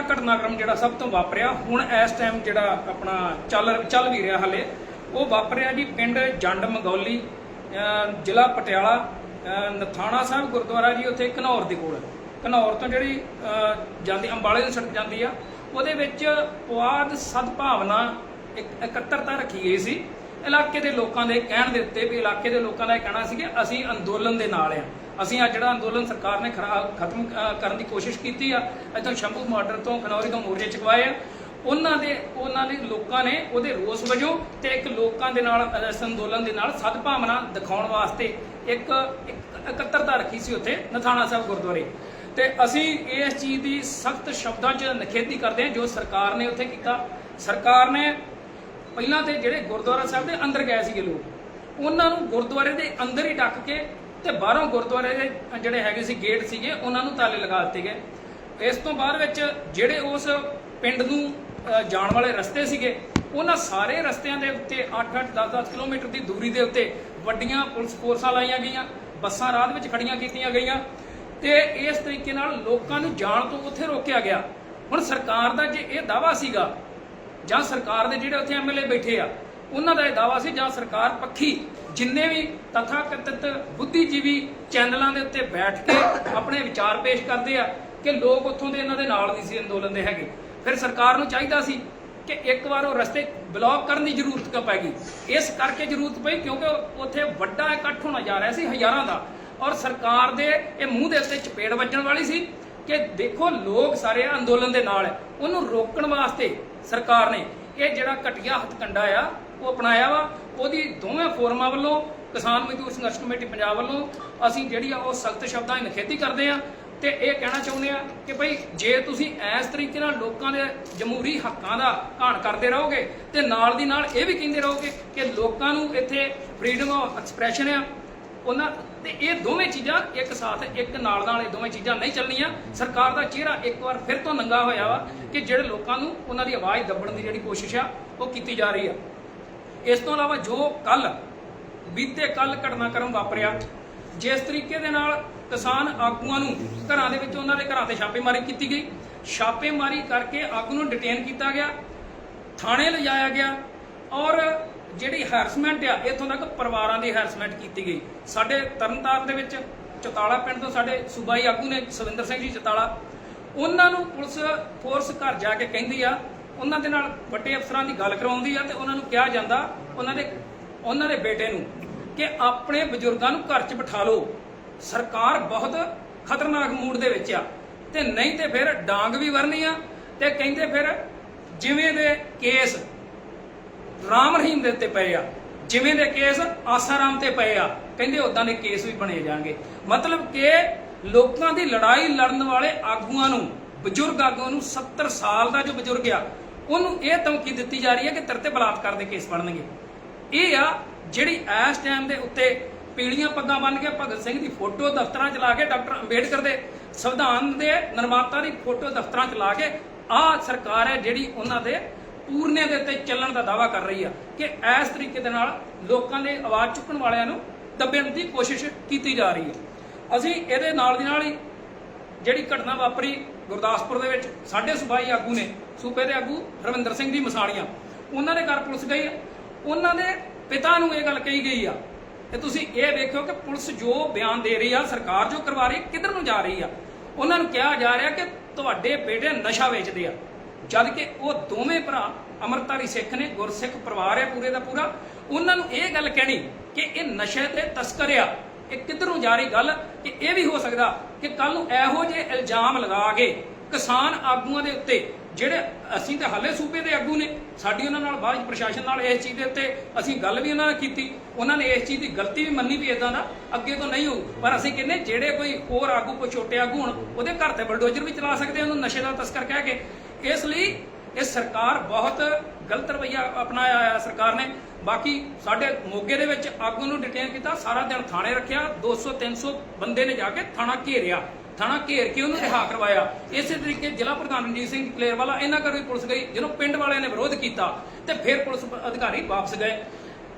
ਘਟਨਾਕ੍ਰਮ ਜਿਹੜਾ ਸਭ ਤੋਂ ਵਾਪਰਿਆ, ਹੁਣ ਇਸ ਟਾਈਮ ਜਿਹੜਾ ਆਪਣਾ ਚੱਲ ਚੱਲ ਵੀ ਰਿਹਾ ਹਲੇ, ਉਹ ਵਾਪਰਿਆ ਜੀ ਪਿੰਡ ਜੰਡ ਮੰਗੌਲੀ ਜ਼ਿਲ੍ਹਾ ਪਟਿਆਲਾ ਨਥਾਣਾ ਸਾਹਿਬ ਗੁਰਦੁਆਰਾ ਜੀ, ਉੱਥੇ ਘਨੌਰ ਦੇ ਕੋਲ। ਘਨੌਰ ਤੋਂ ਜਿਹੜੀ, ਅਹ, ਜਾਂਦੀ, ਅੰਬਾਲੇ ਨੂੰ ਸੜਕ ਜਾਂਦੀ ਆ, ਉਹਦੇ ਵਿੱਚ ਪੁਆਧ ਸਦਭਾਵਨਾ ਇੱਕ, ਇਕੱਤਰਤਾ ਰੱਖੀ ਗਈ ਸੀ। ਇਲਾਕੇ ਦੇ ਲੋਕਾਂ ਦੇ ਕਹਿਣ ਦੇ ਉੱਤੇ ਵੀ ਇਲਾਕੇ ਦੇ ਲੋਕਾਂ ਦਾ ਇਹ ਕਹਿਣਾ ਸੀ ਕਿ ਅਸੀਂ ਅੰਦੋਲਨ ਦੇ ਨਾਲ ਆ। ਅਸੀਂ ਅੱਜ ਜਿਹੜਾ ਅੰਦੋਲਨ ਸਰਕਾਰ ਨੇ ਖਰਾ- ਖਤਮ ਕਰਨ ਦੀ ਕੋਸ਼ਿਸ਼ ਕੀਤੀ ਆ ਇੱਥੋਂ ਸ਼ੰਭੂ ਮਾਰਡਰ ਤੋਂ ਖਨੌਰੀ ਤੋਂ ਮੋਰਚੇ ਚਕਵਾਏ ਆ। ਉਹਨਾਂ ਦੇ ਉਹਨਾਂ ਦੇ ਲੋਕਾਂ ਨੇ ਉਹਦੇ ਰੋਸ ਵਜੋਂ ਤੇ ਇੱਕ ਲੋਕਾਂ ਦੇ ਨਾਲ ਇਸ ਅੰਦੋਲਨ ਦੇ ਨਾਲ ਸਦਭਾਵਨਾ ਦਿਖਾਉਣ ਵਾਸਤੇ ਇੱਕ ਇਕੱਤਰਤਾ ਰੱਖੀ ਸੀ ਉੱਥੇ, ਨਥਾਣਾ ਸਾਹਿਬ ਗੁਰਦੁਆਰੇ। ਤੇ ਅਸੀਂ ਇਸ ਚੀਜ਼ ਦੀ ਸਖਤ ਸ਼ਬਦਾਂ 'ਚ ਨਿਖੇਧੀ ਕਰਦੇ ਹਾਂ, ਜੋ ਸਰਕਾਰ ਨੇ ਉੱਥੇ ਕੀਤਾ। ਸਰਕਾਰ ਨੇ ਪਹਿਲਾਂ ਤੇ ਜਿਹੜੇ ਗੁਰਦੁਆਰਾ ਸਾਹਿਬ ਦੇ ਅੰਦਰ ਗਏ ਸੀਗੇ ਲੋਕ, ਉਹਨਾਂ ਨੂੰ ਗੁਰਦੁਆਰੇ ਦੇ ਅੰਦਰ ਹੀ ਡੱਕ ਕੇ ਤੇ ਬਾਹਰੋਂ ਗੁਰਦੁਆਰੇ ਦੇ ਜਿਹੜੇ ਹੈਗੇ ਸੀ ਗੇਟ ਸੀਗੇ, ਉਹਨਾਂ ਨੂੰ ਤਾਲੇ ਲਗਾ ਦਿੱਤੇ ਗਏ। ਇਸ ਤੋਂ ਬਾਅਦ ਵਿੱਚ ਜਿਹੜੇ ਉਸ ਪਿੰਡ ਨੂੰ ਜਾਣ ਵਾਲੇ ਰਸਤੇ ਸੀਗੇ, ਉਹਨਾਂ ਸਾਰੇ ਰਸਤਿਆਂ ਦੇ ਉੱਤੇ 8-8 10-10 ਕਿਲੋਮੀਟਰ ਦੀ ਦੂਰੀ ਦੇ ਉੱਤੇ ਵੱਡੀਆਂ ਪੁਲਿਸ ਫੋਰਸਾਂ ਲਾਈਆਂ ਗਈਆਂ, ਬੱਸਾਂ ਰਾਹ ਵਿੱਚ ਖੜੀਆਂ ਕੀਤੀਆਂ ਗਈਆਂ। ਤੇ ਇਸ ਤਰੀਕੇ ਨਾਲ ਲੋਕਾਂ ਨੂੰ ਜਾਣ ਤੋਂ ਉੱਥੇ ਰੋਕਿਆ ਗਿਆ। ਹੁਣ ਸਰਕਾਰ ਦਾ ਜੇ ਇਹ ਦਾਵਾ ਸੀਗਾ, ਜਾਂ ਸਰਕਾਰ ਦੇ ਜਿਹੜੇ ਉੱਥੇ ਐਮਐਲਏ ਬੈਠੇ ਆ ਉਹਨਾਂ ਦਾ ਇਹ ਦਾਵਾ ਸੀ, ਜਾਂ ਸਰਕਾਰ ਪੱਖੀ ਜਿੰਨੇ ਵੀ ਤਥਾਕਥਿਤ ਬੁੱਧੀਜੀਵੀ ਚੈਨਲਾਂ ਦੇ ਉੱਤੇ ਬੈਠ ਕੇ ਆਪਣੇ ਵਿਚਾਰ ਪੇਸ਼ ਕਰਦੇ ਆ ਕਿ ਲੋਕ ਉੱਥੋਂ ਦੇ ਇਹਨਾਂ ਦੇ ਨਾਲ ਨਹੀਂ ਸੀ ਅੰਦੋਲਨ ਦੇ ਹੈਗੇ। ਫਿਰ ਸਰਕਾਰ ਨੂੰ ਚਾਹੀਦਾ ਸੀ ਕਿ ਇੱਕ ਵਾਰ ਉਹ ਰਸਤੇ ਬਲੌਕ ਕਰਨ ਦੀ ਜ਼ਰੂਰਤ ਕਿਉਂ ਪੈ ਗਈ? ਇਸ ਕਰਕੇ ਜ਼ਰੂਰਤ ਪਈ, ਕਿਉਂਕਿ ਉੱਥੇ ਵੱਡਾ ਇਕੱਠ ਹੋਣਾ ਜਾ ਰਿਹਾ ਸੀ ਹਜ਼ਾਰਾਂ ਦਾ। ਔਰ ਸਰਕਾਰ ਦੇ ਇਹ ਮੂੰਹ ਦੇ ਉੱਤੇ ਚਪੇੜ ਵੱਜਣ ਵਾਲੀ ਸੀ ਕਿ ਦੇਖੋ, ਲੋਕ ਸਾਰੇ ਅੰਦੋਲਨ ਦੇ ਨਾਲ ਉਹਨੂੰ ਰੋਕਣ ਵਾਸਤੇ ਸਰਕਾਰ ਨੇ ਇਹ ਜਿਹੜਾ ਘਟੀਆ ਹੱਥਕੰਡਾ ਆ ਉਹ ਅਪਣਾਇਆ ਵਾ, ਉਹਦੀ ਦੋਵੇਂ ਫੋਰਮਾਂ ਵੱਲੋਂ, ਕਿਸਾਨ ਮਜ਼ਦੂਰ ਸੰਘਰਸ਼ ਕਮੇਟੀ ਪੰਜਾਬ ਵੱਲੋਂ ਅਸੀਂ ਜਿਹੜੀ ਆ ਉਹ ਸਖਤ ਸ਼ਬਦਾਂ ਦੀ ਨਿਖੇਧੀ ਕਰਦੇ ਆ ਤੇ ਇਹ ਕਹਿਣਾ ਚਾਹੁੰਦੇ ਆ ਕਿ ਭਈ ਜੇ ਤੁਸੀਂ ਇਸ ਤਰੀਕੇ ਨਾਲ ਲੋਕਾਂ ਦੇ ਜਮਹੂਰੀ ਹੱਕਾਂ ਦਾ ਘਾਣ ਕਰਦੇ ਰਹੋਗੇ ਤੇ ਨਾਲ ਦੀ ਨਾਲ ਇਹ ਵੀ ਕਹਿੰਦੇ ਰਹੋਗੇ ਕਿ ਲੋਕਾਂ ਨੂੰ ਇੱਥੇ ਫਰੀडम ਆਫ ਐਕਸਪ੍ਰੈਸ਼ਨ ਆ, ਉਹਨਾਂ ਤੇ ਇਹ ਦੋਵੇਂ ਚੀਜ਼ਾਂ ਇੱਕ ਸਾਥ, ਇੱਕ ਨਾਲ ਨਾਲ ਇਹ ਦੋਵੇਂ ਚੀਜ਼ਾਂ ਨਹੀਂ ਚੱਲਣੀਆਂ। ਸਰਕਾਰ ਦਾ ਚਿਹਰਾ ਇੱਕ ਵਾਰ ਫਿਰ ਤੋਂ ਨੰਗਾ ਹੋਇਆ ਵਾ ਕਿ ਜਿਹੜੇ ਲੋਕਾਂ ਨੂੰ ਉਹਨਾਂ ਦੀ ਆਵਾਜ਼ ਦੱਬਣ ਦੀ ਜਿਹੜੀ ਕੋਸ਼ਿਸ਼ ਆ, ਉਹ ਕੀਤੀ ਜਾ ਰਹੀ ਆ। ਇਸ ਤੋਂ ਇਲਾਵਾ ਜੋ ਕੱਲ ਬੀਤੇ ਕੱਲ ਘਟਨਾਕ੍ਰਮ ਵਾਪਰਿਆ, ਜਿਸ ਤਰੀਕੇ ਦੇ ਨਾਲ ਕਿਸਾਨ ਆਗੂਆਂ ਨੂੰ ਘਰਾਂ ਦੇ ਵਿੱਚ ਉਹਨਾਂ ਦੇ ਘਰਾਂ ਤੇ ਛਾਪੇਮਾਰੀ ਕੀਤੀ ਗਈ। ਛਾਪੇਮਾਰੀ ਕਰਕੇ ਆਗੂ ਨੂੰ ਡਿਟੇਨ ਕੀਤਾ ਗਿਆ, ਥਾਣੇ ਲਿਜਾਇਆ ਗਿਆ ਔਰ ਜਿਹੜੀ ਹੈਰਸਮੈਂਟ ਆ, ਇੱਥੋਂ ਤੱਕ ਪਰਿਵਾਰਾਂ ਦੀ ਹੈਰਸਮੈਂਟ ਕੀਤੀ ਗਈ। ਸਾਡੇ ਤਰਨਤਾਰਨ ਦੇ ਵਿੱਚ ਚਤਾਲਾ ਪਿੰਡ ਤੋਂ ਸਾਡੇ ਸੂਬਾਈ ਆਗੂ ਨੇ ਸਵਿੰਦਰ ਸਿੰਘ ਜੀ ਚਤਾਲਾ। ਉਹਨਾਂ ਨੂੰ ਪੁਲਿਸ ਫੋਰਸ ਘਰ ਜਾ ਕੇ ਕਹਿੰਦੀ ਆ ਉਹਨਾਂ ਦੇ ਨਾਲ ਵੱਡੇ ਅਫਸਰਾਂ ਦੀ ਗੱਲ ਕਰਾਉਂਦੀ ਆ ਤੇ ਉਹਨਾਂ ਨੂੰ ਕਿਹਾ ਜਾਂਦਾ, ਉਹਨਾਂ ਦੇ ਉਹਨਾਂ ਦੇ ਬੇਟੇ ਨੂੰ ਕਿ ਆਪਣੇ ਬਜ਼ੁਰਗਾਂ ਨੂੰ ਘਰ 'ਚ ਬਿਠਾ ਲਓ। ਸਰਕਾਰ ਬਹੁਤ ਖਤਰਨਾਕ ਮੂਡ ਦੇ ਵਿੱਚ ਆ। ਤੇ ਨਹੀਂ ਤੇ ਫਿਰ ਡਾਂਗ ਵੀ ਵਰਨੀ ਆ ਤੇ ਕਹਿੰਦੇ ਫਿਰ ਜਿਵੇਂ ਦੇ ਕੇਸ ਰਾਮ ਰਹੀਮ ਦੇ ਉੱਤੇ ਪਏ ਆ, ਜਿਵੇਂ ਦੇ ਕੇਸ ਆਸਾਰਾਮ ਤੇ ਪਏ ਆ, ਕਹਿੰਦੇ ਉਦਾਂ ਦੇ ਕੇਸ ਵੀ ਬਣੇ ਜਾਣਗੇ। ਮਤਲਬ ਕਿ ਲੋਕਾਂ ਦੀ ਲੜਾਈ ਲੜਨ ਵਾਲੇ ਆਗੂਆਂ ਨੂੰ, ਬਜ਼ੁਰਗ ਆਗੂਆਂ ਨੂੰ 70 ਸਾਲ ਦਾ ਜੋ ਬਜ਼ੁਰਗ ਆ ਉਹਨੂੰ ਇਹ ਧਮਕੀ ਦਿੱਤੀ ਜਾ ਰਹੀ ਹੈ ਕਿ ਤੇਰੇ ਤੇ ਬਲਾਤਕਾਰ ਦੇ ਕੇਸ ਬਣਨਗੇ। ਇਹ ਆ ਜਿਹੜੀ ਇਸ ਟਾਈਮ ਦੇ ਉੱਤੇ ਪੀਲੀਆਂ ਪੱਗਾਂ ਬੰਨ ਕੇ ਭਗਤ ਸਿੰਘ ਦੀ ਫੋਟੋ ਦਫ਼ਤਰਾਂ 'ਚ ਲਾ ਕੇ ਡਾਕਟਰ ਅੰਬੇਡਕਰ ਦੇ ਸੰਵਿਧਾਨ ਦੇ ਨਿਰਮਾਤਾ ਦੀ ਫੋਟੋ ਦਫ਼ਤਰਾਂ 'ਚ ਲਾ ਕੇ ਆਹ ਸਰਕਾਰ ਹੈ ਜਿਹੜੀ ਉਹਨਾਂ ਦੇ ਪੂਰਨੇ ਦੇ ਉੱਤੇ ਚੱਲਣ ਦਾ ਦਾਵਾ ਕਰ ਰਹੀ ਆ ਕਿ ਇਸ ਤਰੀਕੇ ਦੇ ਨਾਲ ਲੋਕਾਂ ਦੇ ਆਵਾਜ਼ ਚੁੱਕਣ ਵਾਲਿਆਂ ਨੂੰ ਦੱਬਣ ਦੀ ਕੋਸ਼ਿਸ਼ ਕੀਤੀ ਜਾ ਰਹੀ ਹੈ। ਅਸੀਂ ਇਹਦੇ ਨਾਲ ਦੀ ਨਾਲ ਹੀ ਜਿਹੜੀ ਘਟਨਾ ਵਾਪਰੀ ਗੁਰਦਾਸਪੁਰ ਦੇ ਵਿੱਚ ਸਾਡੇ ਸੂਬਾਈ ਆਗੂ ਨੇ, ਸੂਬੇ ਦੇ ਆਗੂ ਰਵਿੰਦਰ ਸਿੰਘ ਦੀ ਮਸਾਲੀਆਂ। ਉਹਨਾਂ ਦੇ ਘਰ ਪੁਲਿਸ ਗਈ ਉਹਨਾਂ ਦੇ ਪਿਤਾ ਨੂੰ ਇਹ ਗੱਲ ਕਹੀ ਗਈ ਆ ਤੇ ਤੁਸੀਂ ਇਹ ਵੇਖਿਓ ਕਿ ਪੁਲਿਸ ਜੋ ਬਿਆਨ ਦੇ ਰਹੀ ਆ, ਸਰਕਾਰ ਜੋ ਕਰਵਾ ਰਹੀ ਕਿੱਧਰ ਨੂੰ ਜਾ ਰਹੀ ਆ। ਉਹਨਾਂ ਨੂੰ ਕਿਹਾ ਜਾ ਰਿਹਾ ਕਿ ਤੁਹਾਡੇ ਬੇਟੇ ਨਸ਼ਾ ਵੇਚਦੇ ਆ। ਜਦ ਕਿ ਉਹ ਦੋਵੇਂ ਭਰਾ ਅਮਰਤਾਰੀ ਸਿੱਖ ਨੇ, ਗੁਰਸਿੱਖ ਪਰਿਵਾਰ ਹੈ ਪੂਰੇ ਦਾ ਪੂਰਾ। ਉਹਨਾਂ ਨੂੰ ਇਹ ਗੱਲ ਕਹਿਣੀ ਕਿ ਇਹ ਨਸ਼ੇ ਤੇ ਤਸਕਰ ਆ। ਇਹ ਕਿੱਧਰੋਂ ਜਾ ਰਹੀ ਗੱਲ ਕਿ ਇਹ ਵੀ ਹੋ ਸਕਦਾ ਕਿ ਕੱਲ ਨੂੰ ਇਹੋ ਜਿਹੇ ਇਲਜ਼ਾਮ ਲਗਾ ਕੇ ਕਿਸਾਨ ਆਗੂਆਂ ਦੇ ਉੱਤੇ, ਜਿਹੜੇ ਅਸੀਂ ਤਾਂ ਹਾਲੇ ਸੂਬੇ ਦੇ ਆਗੂ ਨੇ, ਸਾਡੀ ਉਹਨਾਂ ਨਾਲ ਬਾਅਦ ਪ੍ਰਸ਼ਾਸਨ ਨਾਲ ਇਸ ਚੀਜ਼ ਦੇ ਉੱਤੇ ਅਸੀਂ ਗੱਲ ਵੀ ਉਹਨਾਂ ਨਾਲ ਕੀਤੀ, ਉਹਨਾਂ ਨੇ ਇਸ ਚੀਜ਼ ਦੀ ਗਲਤੀ ਵੀ ਮੰਨੀ ਵੀ ਇਦਾਂ ਦਾ, ਅੱਗੇ ਤੋਂ ਨਹੀਂ ਹੋਊ। ਪਰ ਅਸੀਂ ਕਹਿੰਦੇ ਜਿਹੜੇ ਕੋਈ ਹੋਰ ਆਗੂ, ਕੋਈ ਛੋਟੇ ਆਗੂ ਹੋਣ, ਉਹਦੇ ਘਰ ਤੇ ਬਲਡੋਜ਼ਰ ਵੀ ਚਲਾ ਸਕਦੇ ਉਹਨੂੰ ਨਸ਼ੇ ਦਾ ਤਸਕਰ ਕਹਿ ਕੇ। ਇਸ ਲਈ ਇਹ ਸਰਕਾਰ ਬਹੁਤ ਗਲਤ ਰਵੱਈਆ ਅਪਣਾਇਆ ਹੈ ਸਰਕਾਰ ਨੇ। ਬਾਕੀ ਸਾਡੇ ਮੋਗੇ ਦੇ ਵਿੱਚ ਆਗੂ ਨੂੰ ਡਿਟੇਨ ਕੀਤਾ, ਸਾਰਾ ਦਿਨ ਥਾਣੇ ਰੱਖਿਆ 200 300 ਬੰਦੇ ਨੇ ਜਾ ਕੇ ਥਾਣਾ ਘੇਰਿਆ। ਥਾਣਾ ਘੇਰ ਕੇ ਉਹਨੂੰ ਰਿਹਾ ਕਰਵਾਇਆ। ਇਸੇ ਤਰੀਕੇ ਜ਼ਿਲ੍ਹਾ ਪ੍ਰਧਾਨ ਰਣਜੀਤ ਸਿੰਘ ਕਲੇਰਵਾਲਾ ਇਹਨਾਂ ਕਰ ਵੀ ਪੁਲਿਸ ਗਈ ਜਦੋਂ ਪਿੰਡ ਵਾਲਿਆਂ ਨੇ ਵਿਰੋਧ ਕੀਤਾ ਤੇ ਫਿਰ ਪੁਲਿਸ ਅਧਿਕਾਰੀ ਵਾਪਸ ਗਏ।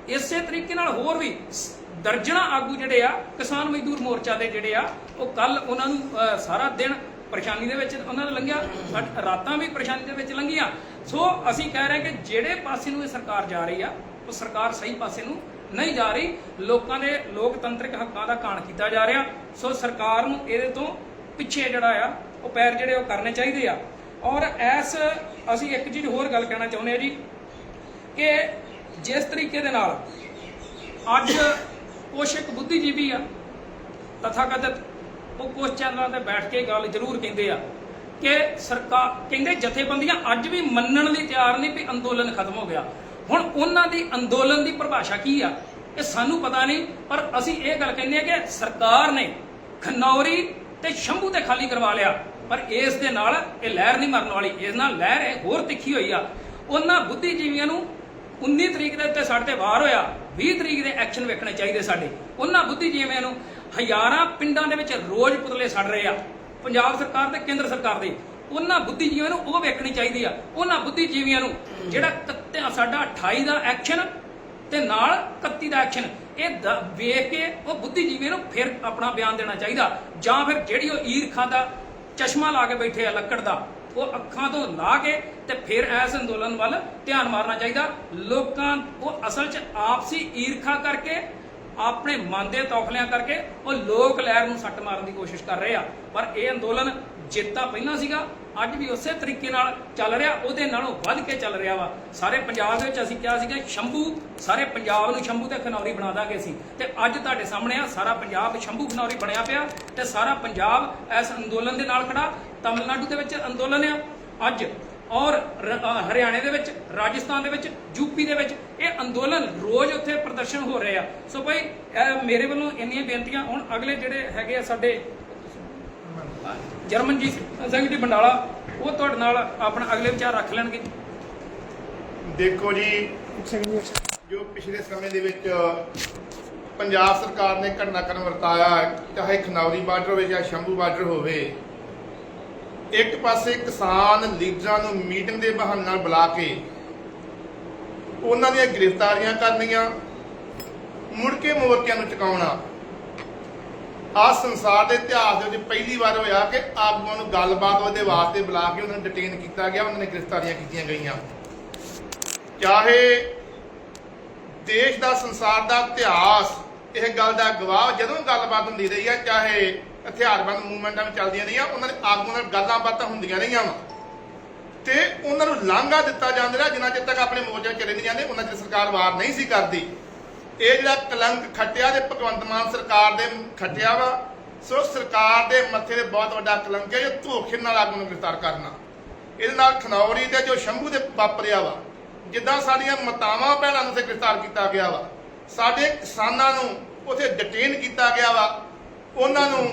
ਇਸੇ ਤਰੀਕੇ ਨਾਲ ਹੋਰ ਵੀ ਸ- ਦਰਜਨਾਂ ਆਗੂ ਜਿਹੜੇ ਆ, ਕਿਸਾਨ ਮਜ਼ਦੂਰ ਮੋਰਚਾ ਦੇ ਜਿਹੜੇ ਆ, ਉਹ ਕੱਲ ਉਹਨਾਂ ਨੂੰ ਸਾਰਾ ਦਿਨ ਪਰੇਸ਼ਾਨੀ ਦੇ ਵਿੱਚ ਉਹਨਾਂ ਦਾ ਲੰਘਿਆ ਰਾਤਾਂ ਵੀ ਪਰੇਸ਼ਾਨੀ ਦੇ ਵਿੱਚ ਲੰਘੀਆਂ। ਸੋ ਅਸੀਂ ਕਹਿ ਰਹੇ ਕਿ ਜਿਹੜੇ ਪਾਸੇ ਨੂੰ ਇਹ ਸਰਕਾਰ ਜਾ ਰਹੀ ਆ, ਉਹ ਸਰਕਾਰ ਸਹੀ ਪਾਸੇ ਨੂੰ ਨਹੀਂ ਜਾ ਰਹੀ। ਲੋਕਾਂ ਦੇ ਲੋਕਤੰਤਰਿਕ ਹੱਕਾਂ ਦਾ ਕਾਣ ਕੀਤਾ ਜਾ ਰਿਹਾ। ਸੋ ਸਰਕਾਰ ਨੂੰ ਇਹਦੇ ਤੋਂ ਪਿੱਛੇ ਜਿਹੜਾ ਆ, ਉਹ ਪੈਰ ਜਿਹੜੇ ਉਹ ਕਰਨੇ ਚਾਹੀਦੇ ਆ। ਔਰ ਐਸ ਅਸੀਂ ਇੱਕ ਚੀਜ਼ ਹੋਰ ਗੱਲ ਕਹਿਣਾ ਚਾਹੁੰਦੇ ਆ ਜੀ, ਕਿ ਜਿਸ ਤਰੀਕੇ ਦੇ ਨਾਲ ਅੱਜ ਕੁਛ ਇੱਕ ਬੁੱਧੀਜੀਵੀ ਆ, ਤਥਾਕਥਿਤ ਉਹ ਕੁਛ ਚੈਨਲਾਂ ਤੇ ਬੈਠ ਕੇ ਗੱਲ ਜ਼ਰੂਰ ਕਹਿੰਦੇ ਆ ਕਿ ਸਰਕਾਰ ਕਹਿੰਦੇ ਜਥੇਬੰਦੀਆਂ ਅੱਜ ਵੀ ਮੰਨਣ ਲਈ ਤਿਆਰ ਨਹੀਂ ਵੀ ਅੰਦੋਲਨ ਖਤਮ ਹੋ ਗਿਆ। ਹੁਣ ਉਹਨਾਂ ਦੀ ਅੰਦੋਲਨ ਦੀ ਪਰਿਭਾਸ਼ਾ ਕੀ ਆ? ਇਹ ਸਾਨੂੰ ਪਤਾ ਨਹੀਂ, ਪਰ ਅਸੀਂ ਇਹ ਗੱਲ ਕਹਿੰਦੇ ਆ ਕਿ ਸਰਕਾਰ ਨੇ ਖਨੌਰੀ ਤੇ ਸ਼ੰਭੂ ਤੇ ਖਾਲੀ ਕਰਵਾ ਲਿਆ। ਪਰ ਇਸ ਦੇ ਨਾਲ ਇਹ ਲਹਿਰ ਨਹੀਂ ਮਰਨ ਵਾਲੀ, ਇਸ ਨਾਲ ਲਹਿਰ ਇਹ ਹੋਰ ਤਿੱਖੀ ਹੋਈ ਆ। ਉਹਨਾਂ ਬੁੱਧੀਜੀਵੀਆਂ ਨੂੰ 19 ਤਰੀਕ ਦੇ ਉੱਤੇ ਸਾਡੇ ਤੇ ਵਾਰ ਹੋਇਆ 20 ਤਰੀਕ ਦੇ ਐਕਸ਼ਨ ਵੇਖਣੇ ਚਾਹੀਦੇ ਸਾਡੇ। ਉਹਨਾਂ ਬੁੱਧੀਜੀਵੀਆਂ ਨੂੰ ਹਜ਼ਾਰਾਂ ਪਿੰਡਾਂ ਦੇ ਵਿੱਚ ਰੋਜ਼ ਪੁਤਲੇ ਸੜ ਰਹੇ ਆ। ਪੰਜਾਬ ਸਰਕਾਰ ਤੇ ਕੇਂਦਰ ਸਰਕਾਰ ਦੇ। ਉਹਨਾਂ ਬੁੱਧੀਜੀਵੀਆਂ ਨੂੰ ਉਹ ਵੇਖਣੀ ਚਾਹੀਦੀ ਆ। ਉਹਨਾਂ ਬੁੱਧੀਜੀਵੀਆਂ ਨੂੰ ਜਿਹੜਾ ਸਾਡਾ 28 ਦਾ ਐਕਸ਼ਨ ਤੇ ਨਾਲ 31 ਦਾ ਐਕਸ਼ਨ ਇਹ ਵੇਖ ਕੇ ਉਹ ਬੁੱਧੀਜੀਵੀਆਂ ਨੂੰ ਫਿਰ ਆਪਣਾ ਬਿਆਨ ਦੇਣਾ ਚਾਹੀਦਾ। ਜਾਂ ਫਿਰ ਜਿਹੜੀ ਉਹ ਈਰਖਾ ਦਾ ਚਸ਼ਮਾ ਲਾ ਕੇ ਬੈਠੇ ਆ, ਲੱਕੜ ਦਾ, ਉਹ ਅੱਖਾਂ ਤੋਂ ਲਾ ਕੇ ਤੇ ਫਿਰ ਇਸ ਅੰਦੋਲਨ ਵੱਲ ਧਿਆਨ ਮਾਰਨਾ ਚਾਹੀਦਾ। ਲੋਕਾਂ, ਉਹ ਅਸਲ 'ਚ ਆਪਸੀ ਈਰਖਾ ਕਰਕੇ ਆਪਣੇ ਮਨ ਦੇ ਤੌਖਲਿਆਂ ਕਰਕੇ ਉਹ ਲੋਕ ਲਹਿਰ ਨੂੰ ਸੱਟ ਮਾਰਨ ਦੀ ਕੋਸ਼ਿਸ਼ ਕਰ ਰਹੇ ਆ। ਪਰ ਇਹ ਅੰਦੋਲਨ ਜਿੱਤਾ ਪਹਿਲਾਂ ਸੀਗਾ, ਅੱਜ ਵੀ ਉਸੇ ਤਰੀਕੇ ਨਾਲ ਚੱਲ ਰਿਹਾ, ਉਹਦੇ ਨਾਲੋਂ ਵੱਧ ਕੇ ਚੱਲ ਰਿਹਾ ਵਾ। ਸਾਰੇ ਪੰਜਾਬ ਦੇ ਵਿੱਚ ਅਸੀਂ ਕਿਹਾ ਸੀਗਾ, ਸ਼ੰਭੂ, ਸਾਰੇ ਪੰਜਾਬ ਨੂੰ ਸ਼ੰਭੂ ਤੇ ਖਨੌਰੀ ਬਣਾ ਦਾਂਗੇ ਸੀ ਤੇ ਅੱਜ ਤੁਹਾਡੇ ਸਾਹਮਣੇ ਆ, ਸਾਰਾ ਪੰਜਾਬ ਸ਼ੰਭੂ ਖਨੌਰੀ ਬਣਿਆ ਪਿਆ ਤੇ ਸਾਰਾ ਪੰਜਾਬ ਇਸ ਅੰਦੋਲਨ ਦੇ ਨਾਲ ਖੜਾ। ਤਮਿਲਨਾਡੂ ਦੇ ਵਿੱਚ ਅੰਦੋਲਨ ਆ। ਅੱਜ ਔਰ ਹਰਿਆਣੇ ਦੇ ਵਿੱਚ ਰਾਜਸਥਾਨ ਦੇ ਵਿੱਚ ਯੂਪੀ ਦੇ ਵਿੱਚ ਇਹ ਅੰਦੋਲਨ ਰੋਜ਼ ਉੱਥੇ ਪ੍ਰਦਰਸ਼ਨ ਹੋ ਰਹੇ ਆ। ਸੋ ਭਾਈ ਇਹ ਮੇਰੇ ਵੱਲੋਂ ਇੰਨੀਆਂ ਬੇਨਤੀਆਂ ਹੁਣ ਅਗਲੇ ਜਿਹੜੇ ਹੈਗੇ ਆ ਸਾਡੇ ਜਰਮਨਜੀਤ ਸਿੰਘ ਜੀ ਬੰਡਾਲਾ ਉਹ ਤੁਹਾਡੇ ਨਾਲ ਆਪਣਾ ਅਗਲੇ ਵਿਚਾਰ ਰੱਖ ਲੈਣਗੇ। ਦੇਖੋ ਜੀ ਜੋ ਪਿਛਲੇ ਸਮੇਂ ਦੇ ਵਿੱਚ ਪੰਜਾਬ ਸਰਕਾਰ ਨੇ ਘਟਨਾਕ੍ਰਮ ਵਰਤਾਇਆ ਹੈ, ਚਾਹੇ ਖਨੌਰੀ ਬਾਰਡਰ ਹੋਵੇ ਜਾਂ ਸ਼ੰਭੂ ਬਾਰਡਰ ਹੋਵੇ ਇੱਕ ਪਾਸੇ ਕਿਸਾਨ ਲੀਡਰਾਂ ਨੂੰ ਮੀਟਿੰਗ ਦੇ ਬਹਾਨੇ ਨਾਲ ਬੁਲਾ ਕੇ ਉਹਨਾਂ ਦੀਆਂ ਗ੍ਰਿਫਤਾਰੀਆਂ ਕਰਨੀਆਂ, ਮੁੜ ਕੇ ਮੋਰਚਿਆਂ ਨੂੰ ਚੁਕਾਉਣਾ। ਆ ਸੰਸਾਰ ਦੇ ਇਤਿਹਾਸ ਦੇ ਵਿੱਚ ਪਹਿਲੀ ਵਾਰ ਹੋਇਆ ਕਿ ਆਗੂਆਂ ਨੂੰ ਗੱਲਬਾਤ ਉਹਦੇ ਵਾਸਤੇ ਬੁਲਾ ਕੇ ਉਹਨਾਂ ਨੂੰ ਡਿਟੇਨ ਕੀਤਾ ਗਿਆ, ਉਹਨਾਂ ਨੇ ਗ੍ਰਿਫਤਾਰੀਆਂ ਕੀਤੀਆਂ ਗਈਆਂ। ਚਾਹੇ ਦੇਸ਼ ਦਾ ਸੰਸਾਰ ਦਾ ਇਤਿਹਾਸ, ਇਹ ਗੱਲ ਦਾ ਗਵਾਹ ਜਦੋਂ ਗੱਲਬਾਤ ਹੁੰਦੀ ਰਹੀ ਹੈ, ਚਾਹੇ ਹਥਿਆਰਬੰਦ ਮੂਵਮੈਂਟਾਂ ਵੀ ਚੱਲਦੀਆਂ ਰਹੀਆਂ, ਉਹਨਾਂ ਦੇ ਆਗੂਆਂ ਨਾਲ ਗੱਲਾਂ ਬਾਤਾਂ ਹੁੰਦੀਆਂ ਰਹੀਆਂ ਵਾ। ਤੇ ਉਹਨਾਂ ਨੂੰ ਲਾਂਘਾ ਦਿੱਤਾ ਜਾਂਦਾ ਰਿਹਾ ਜਿੰਨਾ ਚਿਰ ਤੱਕ ਆਪਣੇ ਮੋਰਚੇ ਚਲੇ ਨਹੀਂ ਜਾਂਦੇ, ਉਹਨਾਂ ਚਿਰ ਸਰਕਾਰ ਵਾਰ ਨਹੀਂ ਸੀ ਕਰਦੀ। ਇਹ ਜਿਹੜਾ ਕਲੰਕ ਖੱਟਿਆ ਤੇ ਭਗਵੰਤ ਮਾਨ ਸਰਕਾਰ ਦੇ ਖੱਟਿਆ ਵਾ, ਸੋ ਸਰਕਾਰ ਦੇ ਮੱਥੇ ਤੇ ਬਹੁਤ ਵੱਡਾ ਕਲੰਕ ਹੈ ਇਹ ਧੋਖੇ ਨਾਲ ਆਗੂ ਨੂੰ ਗ੍ਰਿਫਤਾਰ ਕਰਨਾ। ਇਹਦੇ ਨਾਲ ਖਨੌਰੀ ਤੇ ਜੋ ਸ਼ੰਭੂ ਦੇ ਵਾਪਰਿਆ ਵਾ, ਜਿੱਦਾਂ ਸਾਡੀਆਂ ਮਤਾਵਾਂ ਭੈਣਾਂ ਨੂੰ ਤੇ ਗ੍ਰਿਫਤਾਰ ਕੀਤਾ ਗਿਆ ਵਾ, ਸਾਡੇ ਕਿਸਾਨਾਂ ਨੂੰ ਉਥੇ ਡਿਟੇਨ ਕੀਤਾ ਗਿਆ ਵਾ, ਉਹਨਾਂ ਨੂੰ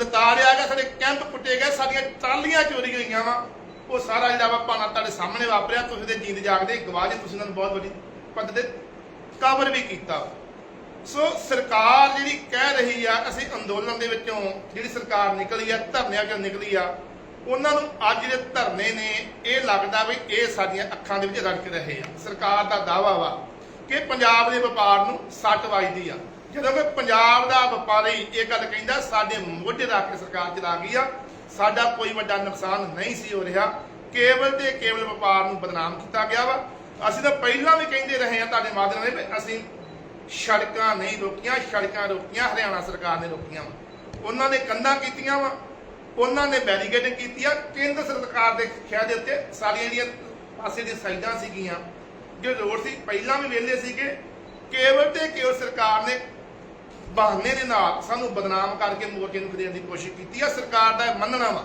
ਲਤਾੜਿਆ ਗਿਆ, ਸਾਡੇ ਕੈਂਪ ਪੁੱਟੇ ਗਏ, ਸਾਡੀਆਂ ਟਰਾਲੀਆਂ ਚੋਰੀ ਹੋਈਆਂ ਵਾ। ਉਹ ਸਾਰਾ ਜਿਹੜਾ ਵਾ ਭਾਣਾ ਤੁਹਾਡੇ ਸਾਹਮਣੇ ਵਾਪਰਿਆ, ਤੁਸੀਂ ਦੇ ਜੀਂਦ ਜਾਗਦੇ ਗਵਾਹ ਜੀ, ਤੁਸੀਂ ਉਹਨਾਂ ਨੂੰ ਬਹੁਤ ਵੱਡੀ ਪੱਧਰ ਤੇ ਕਵਰ ਵੀ ਕੀਤਾ। ਸੋ ਸਰਕਾਰ ਜਿਹੜੀ ਕਹਿ ਰਹੀ ਆ, ਅਸੀਂ ਅੰਦੋਲਨ ਦੇ ਵਿੱਚੋਂ ਜਿਹੜੀ ਸਰਕਾਰ ਨਿਕਲੀ ਆ, ਧਰਨਿਆਂ ਚੋਂ ਨਿਕਲੀ ਆ, ਉਹਨਾਂ ਨੂੰ ਅੱਜ ਜਿਹੜੇ ਧਰਨੇ ਨੇ, ਇਹ ਲੱਗਦਾ ਵੀ ਇਹ ਸਾਡੀਆਂ ਅੱਖਾਂ ਦੇ ਵਿੱਚ ਰੜਕ ਰਹੇ ਆ। ਸਰਕਾਰ ਦਾ ਦਾਵਾ ਵਾ ਕਿ ਪੰਜਾਬ ਦੇ ਵਪਾਰ ਨੂੰ ਸੱਟ ਵੱਜਦੀ ਆ। ਜਦੋਂ ਕਿ ਪੰਜਾਬ ਦਾ ਵਪਾਰੀ ਇਹ ਗੱਲ ਕਹਿੰਦਾ, ਸਾਡੇ ਮੋਢੇ ਰੱਖ ਕੇ ਸਰਕਾਰ ਚਲਾ ਗਈ ਆ, ਸਾਡਾ ਕੋਈ ਵੱਡਾ ਨੁਕਸਾਨ ਨਹੀਂ ਸੀ ਹੋ ਰਿਹਾ। ਕੇਵਲ ਤੇ ਕੇਵਲ ਵਪਾਰ ਨੂੰ ਬਦਨਾਮ ਕੀਤਾ ਗਿਆ ਵਾ। ਅਸੀਂ ਤਾਂ ਪਹਿਲਾਂ ਵੀ ਕਹਿੰਦੇ ਰਹੇ ਆ ਤੁਹਾਡੇ ਮਾਧਿਅਮ ਨਾਲ ਅਸੀਂ ਸੜਕਾਂ ਨਹੀਂ ਰੋਕੀਆਂ, ਸੜਕਾਂ ਰੋਕੀਆਂ, ਹਰਿਆਣਾ ਸਰਕਾਰ ਨੇ ਰੋਕੀਆਂ ਵਾ। ਉਹਨਾਂ ਨੇ ਕੰਧਾਂ ਕੀਤੀਆਂ ਵਾ, ਉਹਨਾਂ ਨੇ ਬੈਰੀਕੇਡਿੰਗ ਕੀਤੀ ਆ। ਕੇਂਦਰ ਸਰਕਾਰ ਦੇ ਖਿਆ ਦੇ ਉੱਤੇ ਸਾਰੀਆਂ ਜਿਹੜੀਆਂ ਪਾਸੇ ਦੀਆਂ ਸਾਈਡਾਂ ਸੀਗੀਆਂ, ਜੋ ਰੋਡ ਸੀ, ਪਹਿਲਾਂ ਵੀ ਵਿਹਲੇ ਸੀਗੇ। ਕੇਵਲ ਤੇ ਕੇਵਲ ਸਰਕਾਰ ਨੇ ਬਹਾਨੇ ਦੇ ਨਾਲ ਸਾਨੂੰ ਬਦਨਾਮ ਕਰਕੇ ਮੋਰਚੇ ਨੂੰ ਖਦੇਣ ਦੀ ਕੋਸ਼ਿਸ਼ ਕੀਤੀ ਆ, ਸਰਕਾਰ ਦਾ ਇਹ ਮੰਨਣਾ ਵਾ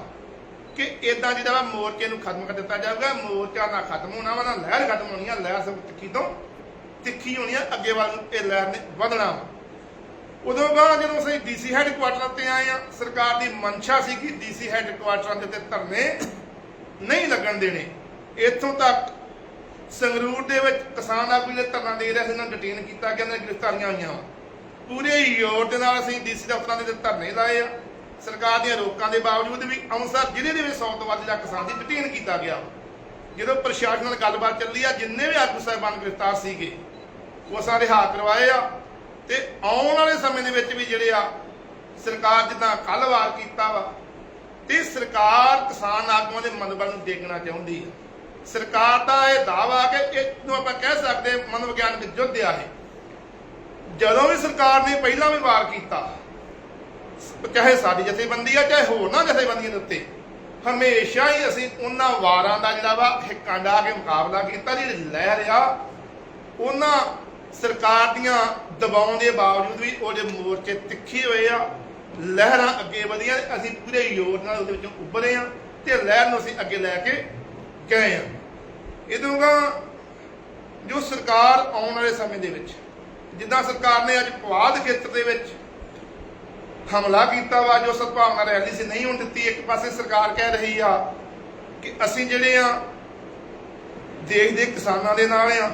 ਕਿ ਇਦਾਂ ਜਿਹੜਾ ਵਾ ਮੋਰਚੇ ਨੂੰ ਖਤਮ ਕਰ ਦਿੱਤਾ ਜਾਊਗਾ, ਮੋਰਚਾ ਨਾ ਖਤਮ ਹੋਣਾ ਵਾ, ਨਾ ਲਹਿਰ ਖਤਮ ਹੋਣੀ ਆ, ਲਹਿਰ ਸਭ ਤਿੱਖੀ ਤੋਂ ਤਿੱਖੀ ਹੋਣੀ ਆ, ਅੱਗੇ ਵੱਲ ਨੂੰ ਇਹ ਲਹਿਰ ਨੇ ਵਧਣਾ ਵਾ। ਉਦੋਂ ਬਾਅਦ ਜਦੋਂ ਅਸੀਂ ਡੀਸੀ ਹੈੱਡਕੁਆਟਰ ਤੇ ਆਏ ਆ, ਸਰਕਾਰ ਦੀ ਮਨਸ਼ਾ ਸੀ ਕਿ ਡੀਸੀ ਹੈੱਡਕੁਆਟਰਾਂ ਦੇ ਉੱਤੇ ਧਰਨੇ ਨਹੀਂ ਲੱਗਣ ਦੇਣੇ। ਇੱਥੋਂ ਤੱਕ ਸੰਗਰੂਰ ਦੇ ਵਿੱਚ ਕਿਸਾਨ ਆਗੂ ਨੇ ਧਰਨਾ ਦੇ ਰਹੇ ਸੀ, ਉਹਨਾਂ ਨੂੰ ਡਿਟੇਨ ਕੀਤਾ ਗਿਆ, ਉਹਨਾਂ ਦੀਆਂ ਗ੍ਰਿਫਤਾਰੀਆਂ ਹੋਈਆਂ ਵਾ। ਪੂਰੇ ਯੋਰ ਦੇ ਨਾਲ ਅਸੀਂ ਡੀਸੀ ਦਫ਼ਤਰਾਂ ਦੇ ਧਰਨੇ ਲਾਏ ਆ। ਸਰਕਾਰ ਦੀਆਂ ਰੋਕਾਂ ਦੇ ਬਾਵਜੂਦ ਵੀ ਅੰਮ੍ਰਿਤਸਰ ਜ਼ਿਲ੍ਹੇ ਦੇ ਵਿੱਚ 100 ਤੋਂ ਵੱਧ ਜਿਹੜਾ ਕਿਸਾਨ ਦੀ ਡਿਟੇਨ ਕੀਤਾ ਗਿਆ। ਜਦੋਂ ਪ੍ਰਸ਼ਾਸਨ ਨਾਲ ਗੱਲਬਾਤ ਚੱਲੀ ਆ, ਜਿੰਨੇ ਵੀ ਆਗੂ ਸਾਹਿਬਾਨ ਗ੍ਰਿਫਤਾਰ ਸੀਗੇ, ਉਹ ਸਾਰੇ ਰਿਹਾ ਕਰਵਾਏ ਆ। ਤੇ ਆਉਣ ਵਾਲੇ ਸਮੇਂ ਦੇ ਵਿੱਚ ਵੀ ਜਿਹੜੇ ਆ, ਸਰਕਾਰ ਜਿੱਦਾਂ ਕੱਲ੍ਹ ਵਾਰ ਕੀਤਾ ਵਾ, ਤੇ ਸਰਕਾਰ ਕਿਸਾਨ ਆਗੂਆਂ ਦੇ ਮਨੋਬਲ ਨੂੰ ਦੇਖਣਾ ਚਾਹੁੰਦੀ ਆ। ਸਰਕਾਰ ਦਾ ਇਹ ਦਾਵਾ ਕਿ ਇਹਨੂੰ ਆਪਾਂ ਕਹਿ ਸਕਦੇ ਹਾਂ ਮਨੋਵਿਗਿਆਨਕ ਯੁੱਧ ਆ ਇਹ। ਜਦੋਂ ਵੀ ਸਰਕਾਰ ਨੇ ਪਹਿਲਾਂ ਵੀ ਵਾਰ ਕੀਤਾ, ਚਾਹੇ ਸਾਡੀ ਜਥੇਬੰਦੀ ਆ, ਚਾਹੇ ਹੋਰਨਾਂ ਜਥੇਬੰਦੀਆਂ ਦੇ ਉੱਤੇ, ਹਮੇਸ਼ਾ ਹੀ ਅਸੀਂ ਉਹਨਾਂ ਵਾਰਾਂ ਦਾ ਜਿਹੜਾ ਵਾ ਹਿੱਕਾਂ ਡਾ ਕੇ ਮੁਕਾਬਲਾ ਕੀਤਾ, ਜਿਹੜੀ ਲਹਿਰ ਆ, ਉਹਨਾਂ ਸਰਕਾਰ ਦੀਆਂ ਦਬਾਉਣ ਦੇ ਬਾਵਜੂਦ ਵੀ ਉਹਦੇ ਮੋਰਚੇ ਤਿੱਖੇ ਹੋਏ ਆ, ਲਹਿਰਾਂ ਅੱਗੇ ਵਧੀਆਂ, ਅਸੀਂ ਪੂਰੇ ਯੋਰ ਨਾਲ ਉਹਦੇ ਵਿੱਚੋਂ ਉੱਭਰੇ ਆ ਤੇ ਲਹਿਰ ਨੂੰ ਅਸੀਂ ਅੱਗੇ ਲੈ ਕੇ ਗਏ ਆ। ਇਹਦੋਂਗਾ ਜੋ ਸਰਕਾਰ ਆਉਣ ਵਾਲੇ ਸਮੇਂ ਦੇ ਵਿੱਚ ਜਿੱਦਾਂ ਸਰਕਾਰ ਨੇ ਅੱਜ ਪਵਾਦ ਖੇਤਰ ਦੇ ਵਿੱਚ ਹਮਲਾ ਕੀਤਾ ਵਾ, ਜੋ ਸਦਭਾਵਨਾ ਰੈਲੀ ਸੀ, ਨਹੀਂ ਹੋਣ ਦਿੱਤੀ। ਇੱਕ ਪਾਸੇ ਸਰਕਾਰ ਕਹਿ ਰਹੀ ਆ ਕਿ ਅਸੀਂ ਜਿਹੜੇ ਆ, ਦੇਸ਼ ਦੇ ਕਿਸਾਨਾਂ ਦੇ ਨਾਲ ਆ,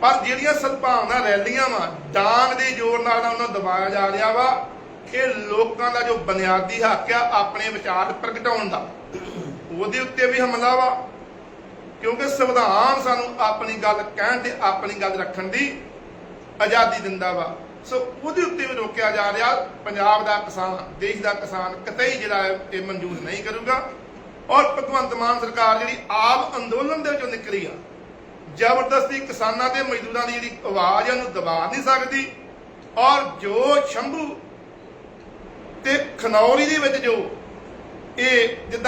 ਪਰ ਜਿਹੜੀਆਂ ਸਦਭਾਵਨਾ ਰੈਲੀਆਂ ਵਾ, ਡਾਂਗ ਦੇ ਜ਼ੋਰ ਨਾਲ ਉਹਨਾਂ ਨੂੰ ਦਬਾਇਆ ਜਾ ਰਿਹਾ ਵਾ ਇਹ ਲੋਕਾਂ ਦਾ ਜੋ ਬੁਨਿਆਦੀ ਹੱਕ ਆ, ਆਪਣੇ ਵਿਚਾਰ ਪ੍ਰਗਟਾਉਣ ਦਾ, ਉਹਦੇ ਉੱਤੇ ਵੀ ਹਮਲਾ ਵਾ। ਕਿਉਂਕਿ ਸੰਵਿਧਾਨ ਸਾਨੂੰ ਆਪਣੀ ਗੱਲ ਕਹਿਣ ਤੇ ਆਪਣੀ ਗੱਲ ਰੱਖਣ ਦੀ ਆਜ਼ਾਦੀ ਦਿੰਦਾ ਵਾ। ਸੋ ਉਹਦੇ ਉੱਤੇ ਵੀ ਰੋਕਿਆ ਜਾ ਰਿਹਾ ਪੰਜਾਬ ਦਾ ਕਿਸਾਨ, ਦੇਸ਼ ਦਾ ਕਿਸਾਨ ਕਤਈ ਜਿਹੜਾ ਇਹ ਮਨਜ਼ੂਰ ਨਹੀਂ ਕਰੂਗਾ। ਔਰ ਭਗਵੰਤ ਮਾਨ ਸਰਕਾਰ ਜਿਹੜੀ ਆਪ ਅੰਦੋਲਨ ਦੇ ਵਿੱਚੋਂ ਨਿਕਲੀ ਆ, ਜ਼ਬਰਦਸਤੀ ਕਿਸਾਨਾਂ ਤੇ ਮਜ਼ਦੂਰਾਂ ਦੀ ਜਿਹੜੀ ਆਵਾਜ਼ ਆ, ਉਹਨੂੰ ਦਬਾ ਨਹੀਂ ਸਕਦੀ। ਔਰ ਜੋ ਸ਼ੰਭੂ ਤੇ ਖਨੌਰੀ ਦੇ ਵਿੱਚ ਜੋ ਇਹ ਜਿੱਦਾਂ